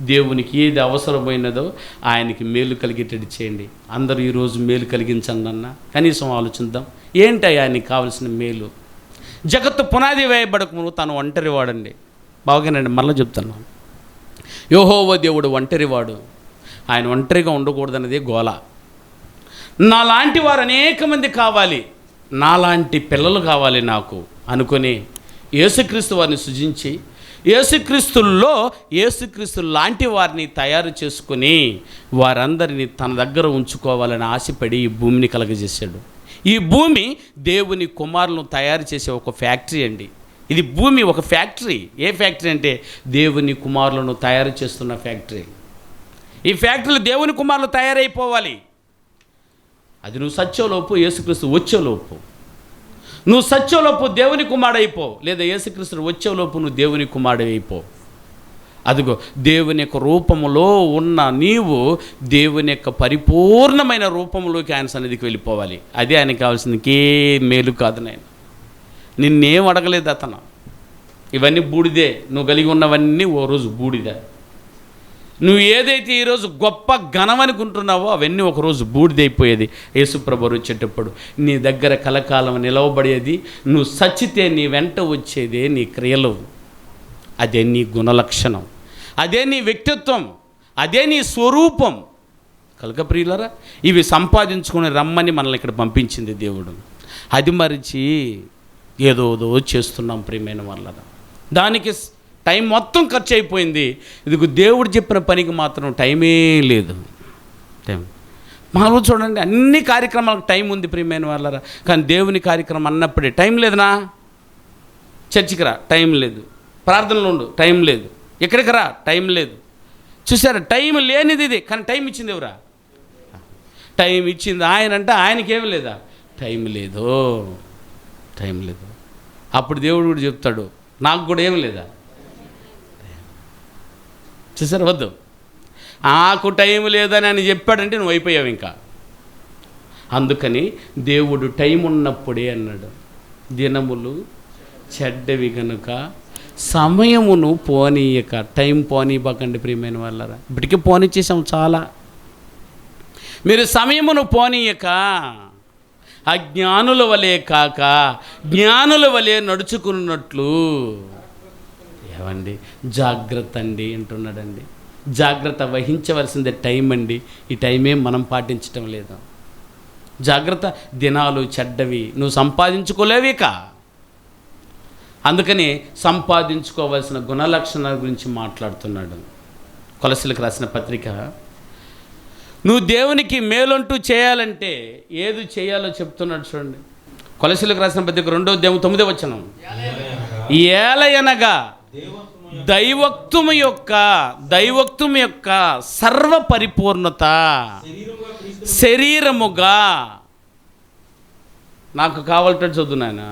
దేవునికి ఏది అవసరమైనదో ఆయనకి మేలు కలిగేటట్టు చేయండి. అందరూ ఈరోజు మేలు కలిగించండి అన్న కనీసం ఆలోచిద్దాం. ఏంటి ఆయనకి కావలసిన మేలు? జగత్తు పునాది వేయబడక ముందు తను ఒంటరి వాడండి బాగానండి మళ్ళీ చెప్తున్నాను యోహోవ దేవుడు ఒంటరివాడు. ఆయన ఒంటరిగా ఉండకూడదన్నది గోల. నాలాంటి వారు అనేక మంది కావాలి. నాలాంటి పిల్లలు కావాలి నాకు అనుకొని యేసుక్రీస్తు వారిని సృజించి యేసుక్రీస్తుల్లో యేసుక్రీస్తు లాంటి వారిని తయారు చేసుకొని వారందరినీ తన దగ్గర ఉంచుకోవాలని ఆశపడి ఈ భూమిని కలగజేశాడు. ఈ భూమి దేవుని కుమారులను తయారు చేసే ఒక ఫ్యాక్టరీ అండి. ఇది భూమి ఒక ఫ్యాక్టరీ. ఏ ఫ్యాక్టరీ అంటే దేవుని కుమారులను తయారు చేస్తున్న ఫ్యాక్టరీ. ఈ ఫ్యాక్టరీలో దేవుని కుమారులు తయారైపోవాలి. అది నువ్వు సత్యంలోపు యేసుక్రీస్తు వచ్చేలోపు. నువ్వు సత్యంలోపు దేవుని కుమారుడైపో. లేదా యేసుక్రీస్తుడు వచ్చేలోపు నువ్వు దేవుని కుమారుడైపో. అదిగో దేవుని యొక్క రూపములో ఉన్న నీవు దేవుని యొక్క పరిపూర్ణమైన రూపంలోకి ఆయన సన్నిధికి వెళ్ళిపోవాలి. అదే ఆయనకి కావాల్సింది మేలు కాదు నేను నిన్నేం అడగలేదు అతను. ఇవన్నీ బూడిదే. నువ్వు కలిగి ఉన్నవన్నీ ఓ రోజు బూడిదే. నువ్వు ఏదైతే ఈరోజు గొప్ప ఘనమనుకుంటున్నావో అవన్నీ ఒకరోజు బూడిదైపోయేది. యేసుప్రభు వచ్చేటప్పుడు నీ దగ్గర కలకాలం నిలవబడేది నువ్వు సచ్చితే నీ వెంట వచ్చేదే నీ క్రియలు. అదే నీ గుణలక్షణం. అదే నీ వ్యక్తిత్వం. అదే నీ స్వరూపం. కలక ప్రియులరా ఇవి సంపాదించుకుని రమ్మని మనల్ని ఇక్కడ పంపించింది దేవుడు. అది మరిచి ఏదోదో చేస్తున్నాం ప్రియమైన వాళ్ళ దానికి టైం మొత్తం ఖర్చు అయిపోయింది ఇదిగో దేవుడు చెప్పిన పనికి మాత్రం టైమే లేదు. టైం. మామూలు చూడండి అన్ని కార్యక్రమాలకు టైం ఉంది ప్రియమైన వాళ్ళరా. కానీ దేవుని కార్యక్రమం అన్నప్పుడే టైం లేదునా? చర్చికి రా టైం లేదు. ప్రార్థనలు ఉండు టైం లేదు. ఎక్కడికి రా టైం లేదు. చూసారా టైం లేనిది ఇది కానీ టైం ఇచ్చింది ఎవరా? టైం ఇచ్చింది ఆయన అంటే ఆయనకేం లేదా? టైం లేదు. టైం లేదు. అప్పుడు దేవుడు కూడా చెప్తాడు నాకు కూడా ఏం లేదా? చూసారు? వద్దు. ఆకు టైం లేదని ఆయన చెప్పాడంటే నువ్వు అయిపోయావు ఇంకా. అందుకని దేవుడు టైం ఉన్నప్పుడే అన్నాడు దినములు చెడ్డవి కనుక సమయమును పోనీయక. టైం పోనీయకండి ప్రియమైన వాళ్ళరా. ఇప్పటికే పోనిచ్చేసాం చాలా. మీరు సమయమును పోనీయక అజ్ఞానుల వలె కాక జ్ఞానుల వలె నడుచుకున్నట్లు ఏమండి? జాగ్రత్త అండి అంటున్నాడండి. జాగ్రత్త వహించవలసిందే టైం అండి. ఈ టైమే మనం పాటించటం లేదు. జాగ్రత్త దినాలు చెడ్డవి. నువ్వు సంపాదించుకోలేవిక అందుకని సంపాదించుకోవాల్సిన గుణలక్షణాల గురించి మాట్లాడుతున్నాడు. కొలసలకు రాసిన పత్రిక నువ్వు దేవునికి మేలంటూ చేయాలంటే ఏది చేయాలో చెప్తున్నాడు చూడండి. కొలసలకు రాసిన పత్రిక రెండో దేవు తొమ్మిదో వచ్చనం ఏలయనగా దైవక్తుము యొక్క దైవక్తుము యొక్క సర్వ పరిపూర్ణత శరీరముగా నాకు కావాలంటే చదువునాయన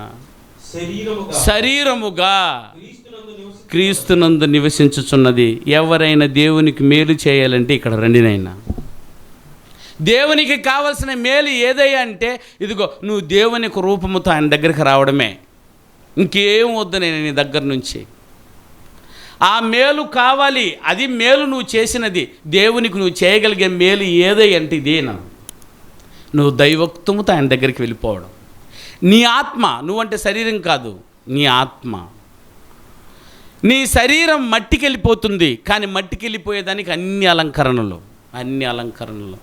శరీరముగా. శరీరముగా క్రీస్తునందు నివసి క్రీస్తునందు నివసించుచున్నది. ఎవరైనా దేవునికి మేలు చేయాలంటే ఇక్కడ రండినైనా దేవునికి కావలసిన మేలు ఏదయ్యా అంటే ఇదిగో నువ్వు దేవుని యొక్క రూపముతో ఆయన దగ్గరికి రావడమే. ఇంకేం వద్దు నేను నీ దగ్గర నుంచి. ఆ మేలు కావాలి అది మేలు నువ్వు చేసినది. దేవునికి నువ్వు చేయగలిగే మేలు ఏదై అంటే ఇదేనా నువ్వు దైవక్తముతో ఆయన దగ్గరికి వెళ్ళిపోవడం. నీ ఆత్మ నువ్వంటే శరీరం కాదు నీ ఆత్మ. నీ శరీరం మట్టికి వెళ్ళిపోతుంది కానీ మట్టికి వెళ్ళిపోయేదానికి అన్ని అలంకరణలు అన్ని అలంకరణలు.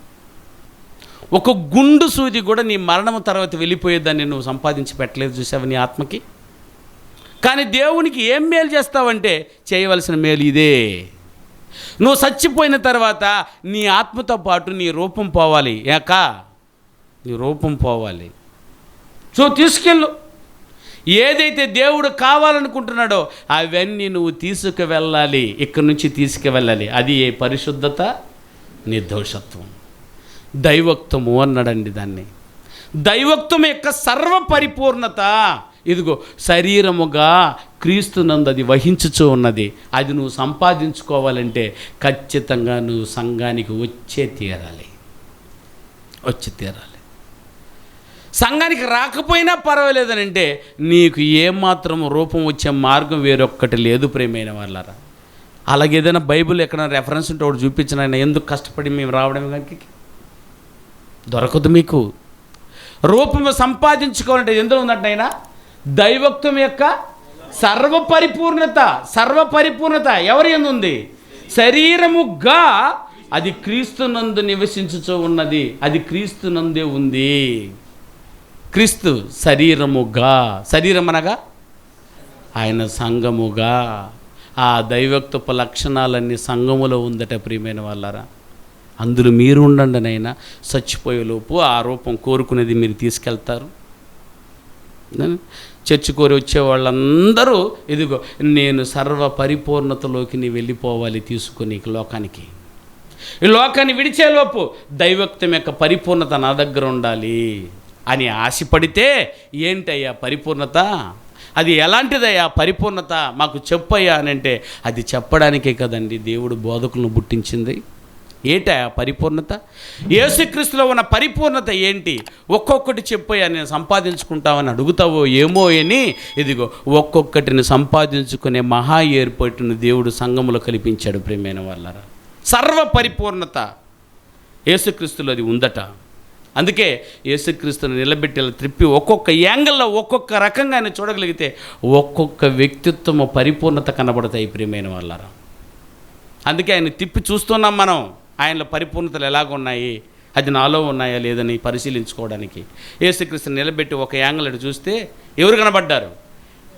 ఒక గుండు సూది కూడా నీ మరణం తర్వాత వెళ్ళిపోయేదాన్ని నువ్వు సంపాదించి పెట్టలేదు చూసావు నీ ఆత్మకి? కానీ దేవునికి ఏం మేలు చేస్తావంటే చేయవలసిన మేలు ఇదే. నువ్వు చచ్చిపోయిన తర్వాత నీ ఆత్మతో పాటు నీ రూపం పోవాలి. ఏక? నీ రూపం పోవాలి. సో తీసుకెళ్ళు. ఏదైతే దేవుడు కావాలనుకుంటున్నాడో అవన్నీ నువ్వు తీసుకువెళ్ళాలి. ఇక్కడి నుంచి తీసుకువెళ్ళాలి. అది ఏ పరిశుద్ధత? నిర్దోషత్వం. దైవక్తము అన్నాడండి దాన్ని. దైవక్తం యొక్క సర్వ పరిపూర్ణత ఇదిగో శరీరముగా క్రీస్తునందు అది వహించుచూ ఉన్నది. అది నువ్వు సంపాదించుకోవాలంటే ఖచ్చితంగా నువ్వు సంఘానికి వచ్చే తీరాలి. వచ్చి తీరాలి. సంఘానికి రాకపోయినా పర్వాలేదని అంటే నీకు ఏమాత్రం రూపం వచ్చే మార్గం వేరొక్కటి లేదు ప్రేమైన వాళ్ళరా. అలాగే ఏదైనా బైబిల్ ఎక్కడ రెఫరెన్స్ ఉంటే ఒకటి చూపించిన ఆయన ఎందుకు కష్టపడి మేము రావడం కనుక దొరకదు మీకు. రూపము సంపాదించుకోవాలంటే ఎందులో ఉందంటే ఆయన దైవత్వం యొక్క సర్వపరిపూర్ణత సర్వపరిపూర్ణత ఎవరి ఉంది? శరీరముగా అది క్రీస్తునందు నివసించుచూ ఉన్నది. అది క్రీస్తునందే ఉంది. క్రీస్తు శరీరముగా శరీరం అనగా? ఆయన సంఘముగా. ఆ దైవక్తపు లక్షణాలన్నీ సంఘములో ఉందట ప్రియమైన వాళ్ళరా. అందులో మీరు ఉండండి నైనా చచ్చిపోయేలోపు ఆ రూపం కోరుకునేది మీరు తీసుకెళ్తారు. చర్చి కోరి వచ్చే వాళ్ళందరూ ఇదిగో నేను సర్వ పరిపూర్ణతలోకి నీ వెళ్ళిపోవాలి తీసుకుని లోకానికి. ఈ లోకాన్ని విడిచేలోపు దైవక్తం యొక్క పరిపూర్ణత నా దగ్గర ఉండాలి అని ఆశపడితే ఏంటయ్యా పరిపూర్ణత? అది ఎలాంటిదయ్యా పరిపూర్ణత? మాకు చెప్పయ్యా అని అంటే అది చెప్పడానికే కదండి దేవుడు బోధకులను పుట్టించింది. ఏట పరిపూర్ణత? యేసుక్రీస్తులో ఉన్న పరిపూర్ణత ఏంటి? ఒక్కొక్కటి చెప్పయ్యా నేను సంపాదించుకుంటామని అడుగుతావో ఏమో అని ఇదిగో ఒక్కొక్కటిని సంపాదించుకునే మహా ఏర్పాటును దేవుడు సంఘములో కల్పించాడు ప్రేమైన వాళ్ళరా. సర్వ పరిపూర్ణత యేసుక్రీస్తులో అది ఉందట. అందుకే యేసుక్రీస్తుని నిలబెట్టేలా త్రిప్పి ఒక్కొక్క యాంగిల్లో ఒక్కొక్క రకంగా ఆయన చూడగలిగితే ఒక్కొక్క వ్యక్తిత్వము పరిపూర్ణత కనబడతాయి ప్రియమైన వాళ్ళరా. అందుకే ఆయన తిప్పి చూస్తున్నాం మనం. ఆయనలో పరిపూర్ణతలు ఎలాగున్నాయి? అది నాలో ఉన్నాయా లేదని పరిశీలించుకోవడానికి. ఏసుక్రీస్తు నిలబెట్టి ఒక యాంగిల్ అటు చూస్తే ఎవరు కనబడ్డారు?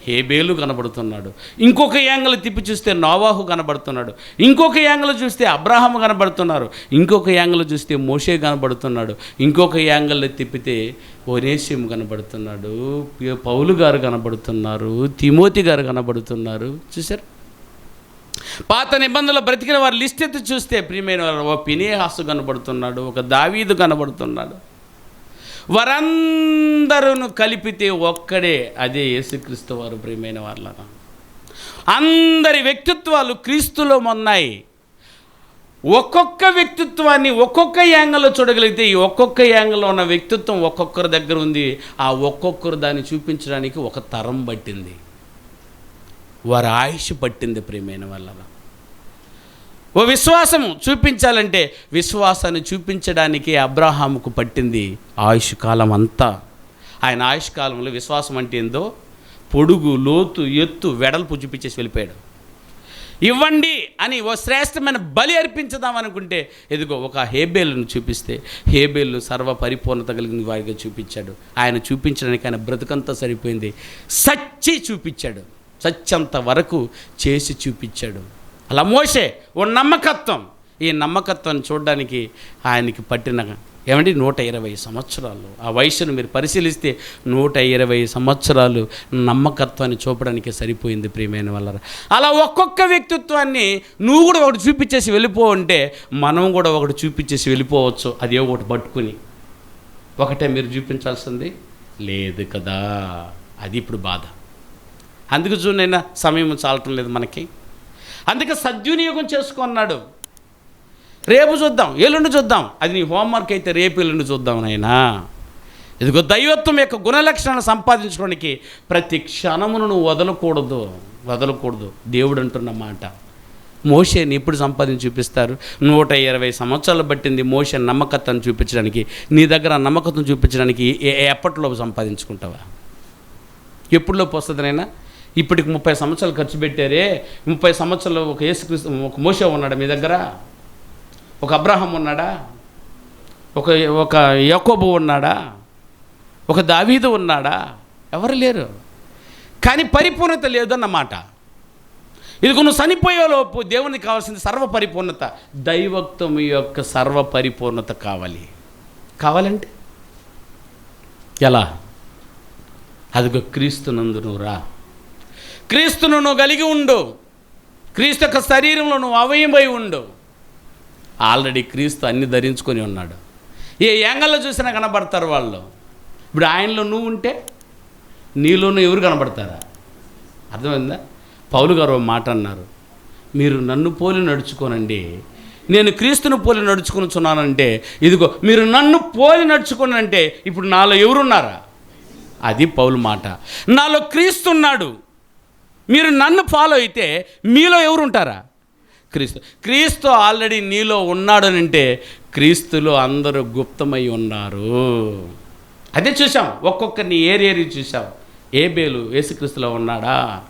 హేబేలు కనబడుతున్నాడు. ఇంకొక యాంగిల్ తిప్పి చూస్తే నోవాహు కనబడుతున్నాడు. ఇంకొక యాంగిల్ చూస్తే అబ్రాహం కనబడుతున్నారు. ఇంకొక యాంగిల్ చూస్తే మోషే కనబడుతున్నాడు. ఇంకొక యాంగిల్ తిప్పితే ఒనేసియం కనబడుతున్నాడు. పౌలు గారు కనబడుతున్నారు. తిమోతి గారు కనబడుతున్నారు. చూసారు పాత నిబంధనలు బ్రతికిన వారి లిస్ట్ ఎత్తి చూస్తే ప్రియమైన వారు ఓ పినేహాసు కనబడుతున్నాడు ఒక దావీదు కనబడుతున్నాడు. వారందరూ కలిపితే ఒక్కడే అదే యేసుక్రీస్తు వారు ప్రియమైన వాళ్ళ అందరి వ్యక్తిత్వాలు క్రీస్తులో ఉన్నాయి ఒక్కొక్క వ్యక్తిత్వాన్ని ఒక్కొక్క యాంగిల్లో చూడగలిగితే ఈ ఒక్కొక్క యాంగిల్లో ఉన్న వ్యక్తిత్వం ఒక్కొక్కరి దగ్గర ఉంది. ఆ ఒక్కొక్కరు దాన్ని చూపించడానికి ఒక తరం పట్టింది. వారి ఆయుష్ పట్టింది ప్రియమైన వాళ్ళ ఓ విశ్వాసం చూపించాలంటే విశ్వాసాన్ని చూపించడానికి అబ్రాహాముకు పట్టింది ఆయుష్ కాలం అంతా. ఆయన ఆయుష్ కాలంలో విశ్వాసం అంటే ఏందో? పొడుగు లోతు ఎత్తు వెడల్పు చూపించేసి వెళ్ళిపోయాడు. ఇవ్వండి అని ఓ శ్రేష్టమైన బలి అర్పించదాం అనుకుంటే ఎదుగో ఒక హేబేలును చూపిస్తే హేబేలు సర్వ పరిపూర్ణత కలిగిన వారిగా చూపించాడు. ఆయన చూపించడానికి ఆయన బ్రతుకంతా సరిపోయింది. సచ్చి చూపించాడు. సత్యంత వరకు చేసి చూపించాడు. అలా మోసే ఓ నమ్మకత్వం. ఈ నమ్మకత్వాన్ని చూడడానికి ఆయనకి పట్టిన ఏమండి? నూట ఇరవై సంవత్సరాలు. ఆ వయసును మీరు పరిశీలిస్తే నూట ఇరవై సంవత్సరాలు నమ్మకత్వాన్ని చూపడానికి సరిపోయింది ప్రియమైన వల్ల అలా ఒక్కొక్క వ్యక్తిత్వాన్ని నువ్వు కూడా ఒకటి చూపించేసి వెళ్ళిపో అంటే మనం కూడా ఒకటి చూపించేసి వెళ్ళిపోవచ్చు. అదే ఒకటి పట్టుకుని. ఒకటే మీరు చూపించాల్సింది? లేదు కదా. అది ఇప్పుడు బాధ. అందుకు చూడైనా సమయం చాలటం లేదు మనకి. అందుకే సద్వినియోగం చేసుకున్నాడు రేపు చూద్దాం ఎల్లుండి చూద్దాం. అది నీ హోంవర్క్ అయితే రేపు ఎల్లుండి చూద్దాం నాయనా. ఇదిగో దైవత్వం యొక్క గుణలక్షణాలను సంపాదించుకోవడానికి ప్రతి క్షణమును నువ్వు వదలకూడదు వదలకూడదు. దేవుడు అంటున్న మాట. మోషేని ఎప్పుడు సంపాదించి చూపిస్తారు? నూట ఇరవై సంవత్సరాలు పట్టింది మోషే నమ్మకత్వాన్ని చూపించడానికి. నీ దగ్గర నమ్మకత్వం చూపించడానికి ఏ సంపాదించుకుంటావా? ఎప్పుడులోపు వస్తుందినైనా ఇప్పటికి ముప్పై సంవత్సరాలు ఖర్చు పెట్టారే ముప్పై సంవత్సరాలు ఒక యేసుక్రీస్తు ఒక మోస ఉన్నాడా మీ దగ్గర? ఒక అబ్రహం ఉన్నాడా? ఒక ఒక యకోబు ఉన్నాడా? ఒక దావీదు ఉన్నాడా? ఎవరు లేరు. కానీ పరిపూర్ణత లేదన్నమాట ఇదిగో నువ్వు చనిపోయేలోపు దేవునికి కావాల్సింది సర్వ పరిపూర్ణత దైవత్వం యొక్క సర్వ పరిపూర్ణత కావాలి. కావాలంటే? ఎలా? అదిగో క్రీస్తునందు నువ్వు రా. క్రీస్తును నువ్వు కలిగి ఉండు. క్రీస్తు యొక్క శరీరంలో నువ్వు అవయమై ఉండు. ఆల్రెడీ క్రీస్తు అన్ని ధరించుకొని ఉన్నాడు. ఏ యాంగల్లో చూసినా కనబడతారు వాళ్ళు. ఇప్పుడు ఆయనలో నువ్వు ఉంటే నీలోనూ ఎవరు కనబడతారా? అర్థమైందా? పౌలు గారు మాట అన్నారు. మీరు నన్ను పోలి నడుచుకోనండి. నేను క్రీస్తును పోలి నడుచుకునిచున్నానంటే ఇదిగో మీరు నన్ను పోలి నడుచుకున్నంటే ఇప్పుడు నాలో ఎవరున్నారా? అది పౌలు మాట. నాలో క్రీస్తు ఉన్నాడు మీరు నన్ను ఫాలో అయితే మీలో ఎవరు ఉంటారా క్రీస్తు. క్రీస్తు ఆల్రెడీ నీలో ఉన్నాడు అని అంటే క్రీస్తులో అందరూ గుప్తమై ఉన్నారు. అదే చూసాం ఒక్కొక్కరిని ఏరి చూసాం? ఏబేలు ఏసుక్రీస్తులో ఉన్నాడా?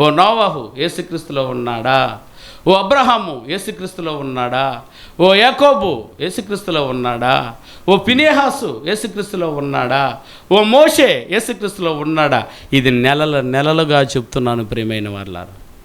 ఓ నోవాహు ఏసుక్రీస్తులో ఉన్నాడా? ఓ అబ్రహాము ఏసుక్రీస్తులో ఉన్నాడా? ఓ యాకోబు ఏసుక్రీస్తులో ఉన్నాడా? ఓ పినేహాసు యేసుక్రీస్తులో ఉన్నాడా? ఓ మోషే యేసుక్రీస్తులో ఉన్నాడా? ఇది నెలల నెలలుగా చెప్తున్నాను ప్రియమైన వాళ్ళారా